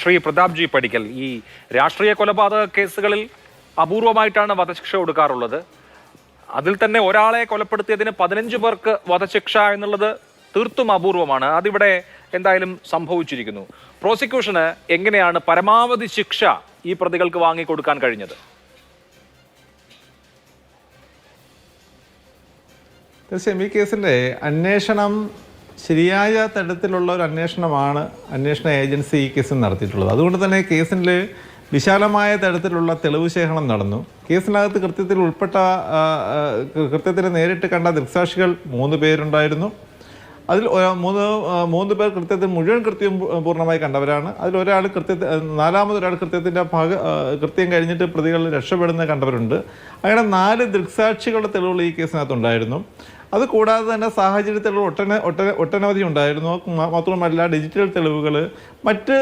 Shri Pratap G പടിക്കൽ ഈ രാഷ്ട്രീയ കൊലപാതക കേസുകളിൽ അപൂർവമായിട്ടാണ് വധശിക്ഷ കൊടുക്കാറുള്ളത്. അതിൽ തന്നെ ഒരാളെ കൊലപ്പെടുത്തിയതിന് പതിനഞ്ച് പേർക്ക് വധശിക്ഷ എന്നുള്ളത് തീർത്തും അപൂർവമാണ്. അതിവിടെ എന്തായാലും സംഭവിച്ചിരിക്കുന്നു. പ്രോസിക്യൂഷന് എങ്ങനെയാണ് പരമാവധി ശിക്ഷ ഈ പ്രതികൾക്ക് വാങ്ങിക്കൊടുക്കാൻ കഴിഞ്ഞത്? തീർച്ചയായും ഈ കേസിന്റെ അന്വേഷണം ശരിയായ തരത്തിലുള്ള ഒരു അന്വേഷണമാണ് അന്വേഷണ ഏജൻസി ഈ കേസിൽ നടത്തിയിട്ടുള്ളത്. അതുകൊണ്ട് തന്നെ കേസിൽ വിശാലമായ തരത്തിലുള്ള തെളിവ് ശേഖരണം നടന്നു. കേസിനകത്ത് കൃത്യത്തിൽ ഉൾപ്പെട്ട കൃത്യത്തിന് നേരിട്ട് കണ്ട ദൃക്സാക്ഷികൾ മൂന്ന് പേരുണ്ടായിരുന്നു. അതിൽ മൂന്ന് മൂന്ന് പേർ കൃത്യത്തിൽ മുഴുവൻ കൃത്യം പൂർണമായി കണ്ടവരാണ്. അതിൽ ഒരാൾ കൃത്യ നാലാമതൊരാൾ കൃത്യത്തിന്റെ ഭാഗ കൃത്യം കഴിഞ്ഞിട്ട് പ്രതികൾ രക്ഷപ്പെടുന്ന കണ്ടവരുണ്ട്. അങ്ങനെ നാല് ദൃക്സാക്ഷികളുടെ തെളിവുകൾ ഈ കേസിനകത്തുണ്ടായിരുന്നു. അത് കൂടാതെ തന്നെ സാഹചര്യത്തിലുള്ള ഒട്ടന ഒട്ടന ഒട്ടനവധി ഉണ്ടായിരുന്നു. മാത്രമല്ല ഡിജിറ്റൽ തെളിവുകൾ മറ്റ്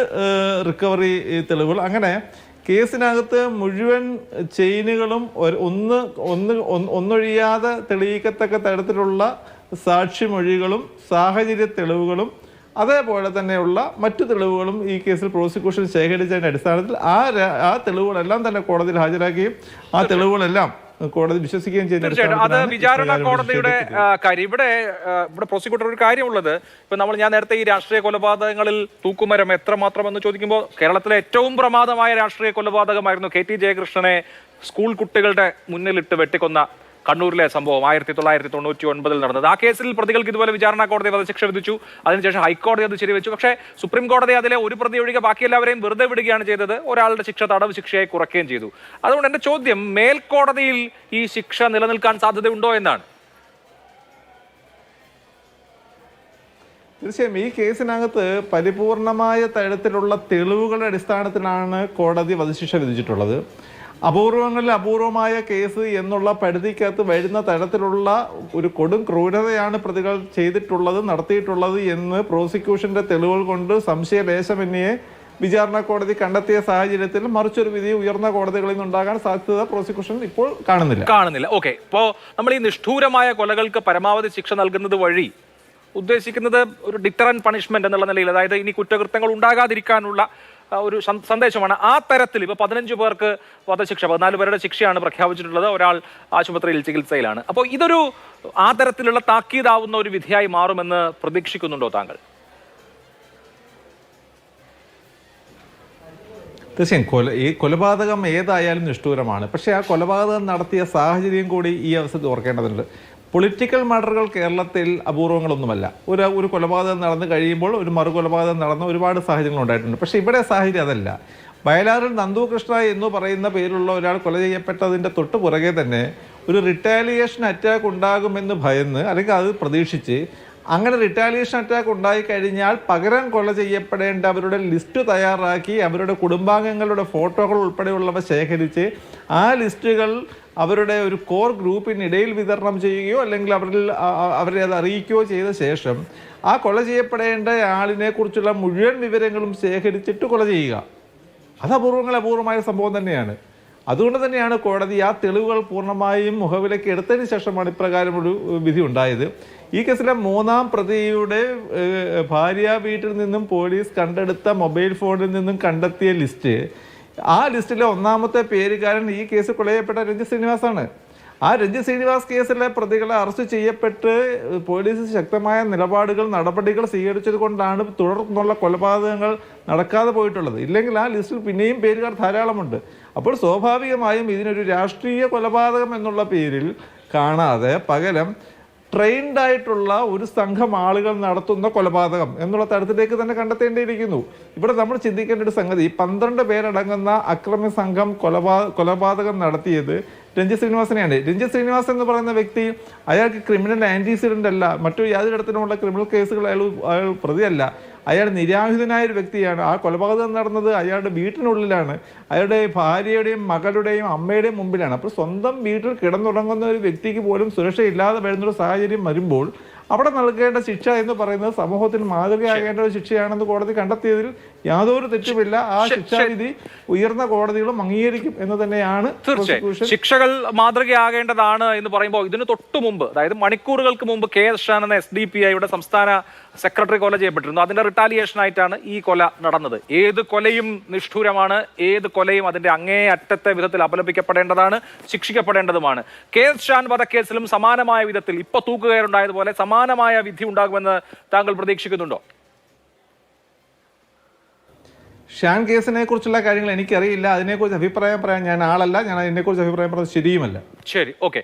റിക്കവറി തെളിവുകൾ. അങ്ങനെ കേസിനകത്ത് മുഴുവൻ ചെയിനുകളും ഒന്ന് ഒന്ന് ഒന്നൊഴിയാതെ തെളിയിക്കത്തക്ക തരത്തിലുള്ള സാക്ഷിമൊഴികളും സാഹചര്യ തെളിവുകളും അതേപോലെ തന്നെയുള്ള മറ്റു തെളിവുകളും ഈ കേസിൽ പ്രോസിക്യൂഷൻ ശേഖരിച്ചതിന്റെ അടിസ്ഥാനത്തിൽ ആ ആ തെളിവുകളെല്ലാം തന്നെ കോടതിയിൽ ഹാജരാക്കുകയും ആ തെളിവുകളെല്ലാം കോടതി വിശ്വസിക്കുകയും തീർച്ചയായിട്ടും. അത് വിചാരണ കോടതിയുടെ കാര്യം. ഇവിടെ ഇവിടെ പ്രോസിക്യൂട്ടർ ഒരു കാര്യമുള്ളത്. ഇപ്പൊ നമ്മൾ ഞാൻ നേരത്തെ ഈ രാഷ്ട്രീയ കൊലപാതകങ്ങളിൽ തൂക്കുമരം എത്രമാത്രം എന്ന് ചോദിക്കുമ്പോൾ കേരളത്തിലെ ഏറ്റവും പ്രമാദമായ രാഷ്ട്രീയ കൊലപാതകമായിരുന്നു കെ ടി ജയകൃഷ്ണനെ സ്കൂൾ കുട്ടികളുടെ മുന്നിലിട്ട് വെട്ടിക്കൊന്ന കണ്ണൂരിലെ സംഭവം ആയിരത്തി തൊള്ളായിരത്തി തൊണ്ണൂറ്റി ഒൻപതിൽ നടന്നത്. ആ കേസിൽ പ്രതികൾക്ക് ഇതുപോലെ വിചാരണ കോടതി വധശിക്ഷ വിധിച്ചു. അതിനുശേഷം ഹൈക്കോടതി അത് ശരിവെച്ചു. പക്ഷേ സുപ്രീം കോടതി അതിലെ ഒരു പ്രതി ഒഴികെ ബാക്കി എല്ലാവരെയും വെറുതെ വിടുകയാണ് ചെയ്തത്. ഒരാളുടെ ശിക്ഷ തടവ് ശിക്ഷയായി കുറയ്ക്കുകയും ചെയ്തു. അതുകൊണ്ട് എന്റെ ചോദ്യം മേൽക്കോടതിയിൽ ഈ ശിക്ഷ നിലനിൽക്കാൻ സാധ്യതയുണ്ടോ എന്നാണ്. തീർച്ചയായും ഈ കേസിനകത്ത് പരിപൂർണമായ തരത്തിലുള്ള തെളിവുകളുടെ അടിസ്ഥാനത്തിലാണ് കോടതി വധശിക്ഷ വിധിച്ചിട്ടുള്ളത്. അപൂർവങ്ങളിൽ അപൂർവമായ കേസ് എന്നുള്ള പരിധിക്കകത്ത് വരുന്ന തരത്തിലുള്ള ഒരു കൊടും ക്രൂരതയാണ് പ്രതികൾ ചെയ്തിട്ടുള്ളത് നടത്തിയിട്ടുള്ളത് എന്ന് പ്രോസിക്യൂഷന്റെ തെളിവുകൾ കൊണ്ട് സംശയലേശമെന്നിയെ വിചാരണ കോടതി കണ്ടെത്തിയ സാഹചര്യത്തിൽ മറിച്ചൊരു വിധി ഉയർന്ന കോടതികളിൽ നിന്നുണ്ടാകാൻ സാധ്യത പ്രോസിക്യൂഷൻ ഇപ്പോൾ കാണുന്നില്ല. കാണുന്നില്ല. ഓക്കെ. ഇപ്പോ നമ്മൾ ഈ നിഷ്ഠൂരമായ കൊലകൾക്ക് പരമാവധി ശിക്ഷ നൽകുന്നത് വഴി ഉദ്ദേശിക്കുന്നത് ഒരു ഡിറ്ററൻ പണിഷ്മെന്റ് എന്നുള്ള നിലയിൽ അതായത് ഇനി കുറ്റകൃത്യങ്ങൾ ഉണ്ടാകാതിരിക്കാനുള്ള ഒരു സന്ദേശമാണ്. ആ തരത്തിൽ ഇപ്പോൾ പതിനഞ്ച് പേർക്ക് വധശിക്ഷ പതിനാല് പേരുടെ ശിക്ഷയാണ് പ്രഖ്യാപിച്ചിട്ടുള്ളത്. ഒരാൾ ആശുപത്രിയിൽ ചികിത്സയിലാണ്. അപ്പോൾ ഇതൊരു ആ തരത്തിലുള്ള താക്കീതാവുന്ന ഒരു വിധിയായി മാറുമെന്ന് പ്രതീക്ഷിക്കുന്നുണ്ടോ താങ്കൾ? തീർച്ചയായും. കൊല ഈ കൊലപാതകം ഏതായാലും നിഷ്ഠൂരമാണ്. പക്ഷേ ആ കൊലപാതകം നടത്തിയ സാഹചര്യം കൂടി ഈ അവസരത്തിൽ ഓർക്കേണ്ടതുണ്ട്. പൊളിറ്റിക്കൽ മർഡറുകൾ കേരളത്തിൽ അപൂർവങ്ങളൊന്നുമല്ല. ഒരു ഒരു കൊലപാതകം നടന്നു കഴിയുമ്പോൾ ഒരു മറു കൊലപാതകം നടന്ന ഒരുപാട് സാഹചര്യങ്ങൾ ഉണ്ടായിട്ടുണ്ട്. പക്ഷേ ഇവിടെ സാഹചര്യം അതല്ല. വയലാറിൽ നന്ദു കൃഷ്ണ എന്ന് പറയുന്ന പേരുള്ള ഒരാൾ കൊല ചെയ്യപ്പെട്ടതിന്റെ തൊട്ട് പുറകെ തന്നെ ഒരു റിട്ടാലിയേഷൻ അറ്റാക്ക് ഉണ്ടാകുമെന്ന് ഭയന്ന് അല്ലെങ്കിൽ അത് പ്രതീക്ഷിച്ച് അങ്ങനെ റിട്ടാലിയേഷൻ അറ്റാക്ക് ഉണ്ടായി കഴിഞ്ഞാൽ പകരം കൊല ചെയ്യപ്പെടേണ്ട അവരുടെ ലിസ്റ്റ് തയ്യാറാക്കി അവരുടെ കുടുംബാംഗങ്ങളുടെ ഫോട്ടോകൾ ഉൾപ്പെടെയുള്ളവ ശേഖരിച്ച് ആ ലിസ്റ്റുകൾ അവരുടെ ഒരു കോർ ഗ്രൂപ്പിനിടയിൽ വിതരണം ചെയ്യുകയോ അല്ലെങ്കിൽ അവരിൽ അവരെ അത് അറിയിക്കുകയോ ചെയ്ത ശേഷം ആ കൊല ചെയ്യപ്പെടേണ്ട ആളിനെ കുറിച്ചുള്ള മുഴുവൻ വിവരങ്ങളും ശേഖരിച്ചിട്ട് കൊല ചെയ്യുക. അത് അപൂർവങ്ങൾ അപൂർവമായ സംഭവം തന്നെയാണ്. അതുകൊണ്ട് തന്നെയാണ് കോടതി ആ തെളിവുകൾ പൂർണമായും മുഖവിലേക്ക് എടുത്തതിന് ശേഷമാണ് ഇപ്രകാരം ഒരു വിധി ഉണ്ടായത്. ഈ കേസിലെ മൂന്നാം പ്രതിയുടെ ഭാര്യ വീട്ടിൽ നിന്നും പോലീസ് കണ്ടെടുത്ത മൊബൈൽ ഫോണിൽ നിന്നും കണ്ടെത്തിയ ലിസ്റ്റ്. ആ ലിസ്റ്റിലെ ഒന്നാമത്തെ പേരുകാരൻ ഈ കേസ് കൊല ചെയ്യപ്പെട്ട രഞ്ജിത് ശ്രീനിവാസാണ്. ആ രഞ്ജിത് ശ്രീനിവാസ് കേസിലെ പ്രതികളെ അറസ്റ്റ് ചെയ്യപ്പെട്ട് പോലീസ് ശക്തമായ നിലപാടുകൾ നടപടികൾ സ്വീകരിച്ചത് കൊണ്ടാണ് തുടർന്നുള്ള കൊലപാതകങ്ങൾ നടക്കാതെ പോയിട്ടുള്ളത്. ഇല്ലെങ്കിൽ ആ ലിസ്റ്റിൽ പിന്നെയും പേരുകാർ ധാരാളമുണ്ട്. അപ്പോൾ സ്വാഭാവികമായും ഇതിനൊരു രാഷ്ട്രീയ കൊലപാതകം എന്നുള്ള പേരിൽ കാണാതെ പകരം ട്രെയിൻഡ് ആയിട്ടുള്ള ഒരു സംഘം ആളുകൾ നടത്തുന്ന കൊലപാതകം എന്നുള്ള തരത്തിലേക്ക് തന്നെ കണ്ടെത്തേണ്ടിയിരിക്കുന്നു. ഇവിടെ നമ്മൾ ചിന്തിക്കേണ്ട ഒരു സംഗതി പന്ത്രണ്ട് പേരടങ്ങുന്ന അക്രമി സംഘം കൊലപാ കൊലപാതകം നടത്തിയത് രഞ്ജിത് ശ്രീനിവാസനെയാണ്. രഞ്ജിത് ശ്രീനിവാസൻ എന്ന് പറയുന്ന വ്യക്തി അയാൾക്ക് ക്രിമിനൽ ആന്റിസിഡന്റ് അല്ല മറ്റു യാതൊരു ക്രിമിനൽ കേസുകൾ അയാൾ അയാൾ പ്രതിയല്ല. അയാൾ നിരായുധനായ ഒരു വ്യക്തിയാണ്. ആ കൊലപാതകം നടന്നത് അയാളുടെ വീട്ടിനുള്ളിലാണ്. അയാളുടെ ഭാര്യയുടെയും മകളുടെയും അമ്മയുടെയും മുമ്പിലാണ്. അപ്പോൾ സ്വന്തം വീട്ടിൽ കിടന്നുറങ്ങുന്ന ഒരു വ്യക്തിക്ക് പോലും സുരക്ഷയില്ലാതെ വരുന്നൊരു സാഹചര്യം വരുമ്പോൾ അവിടെ നൽകേണ്ട ശിക്ഷ എന്ന് പറയുന്നത് സമൂഹത്തിന് മാതൃകയാകേണ്ട ഒരു ശിക്ഷയാണെന്ന് കോടതി കണ്ടെത്തിയതിൽ യാതൊരു തെറ്റുമില്ല. ആ ശിക്ഷാവിധി ഉയർന്ന കോടതികളും അംഗീകരിക്കും എന്ന് തന്നെയാണ് തീർച്ചയായും. ശിക്ഷകൾ മാതൃകയാകേണ്ടതാണ് എന്ന് പറയുമ്പോൾ ഇതിന് തൊട്ടു മുമ്പ് അതായത് മണിക്കൂറുകൾക്ക് മുമ്പ് കെ എസ് ഷാൻ എന്ന എസ് ഡി പി ഐയുടെ സംസ്ഥാന സെക്രട്ടറി കൊല ചെയ്യപ്പെട്ടിരുന്നു. അതിന്റെ റിട്ടാലിയേഷൻ ആയിട്ടാണ് ഈ കൊല നടന്നത്. ഏത് കൊലയും നിഷ്ഠൂരമാണ് ഏത് കൊലയും അതിന്റെ അങ്ങേ അറ്റത്തെ വിധത്തിൽ അപലപിക്കപ്പെടേണ്ടതാണ് ശിക്ഷിക്കപ്പെടേണ്ടതുമാണ്. കെ എസ് ഷാൻ വധക്കേസിലും സമാനമായ വിധത്തിൽ ഇപ്പൊ തൂക്കുകയറുണ്ടായതുപോലെ സമാനമായ വിധി ഉണ്ടാകുമെന്ന് താങ്കൾ പ്രതീക്ഷിക്കുന്നുണ്ടോ? ഷാൻ കേസിനെ കുറിച്ചുള്ള കാര്യങ്ങൾ എനിക്കറിയില്ല. അതിനെക്കുറിച്ച് അഭിപ്രായം പറയാൻ ഞാൻ ആളല്ല. ഞാൻ അതിനെക്കുറിച്ച് അഭിപ്രായം പറയുന്നത് ശരിയുമല്ല. ശരി ഓക്കെ.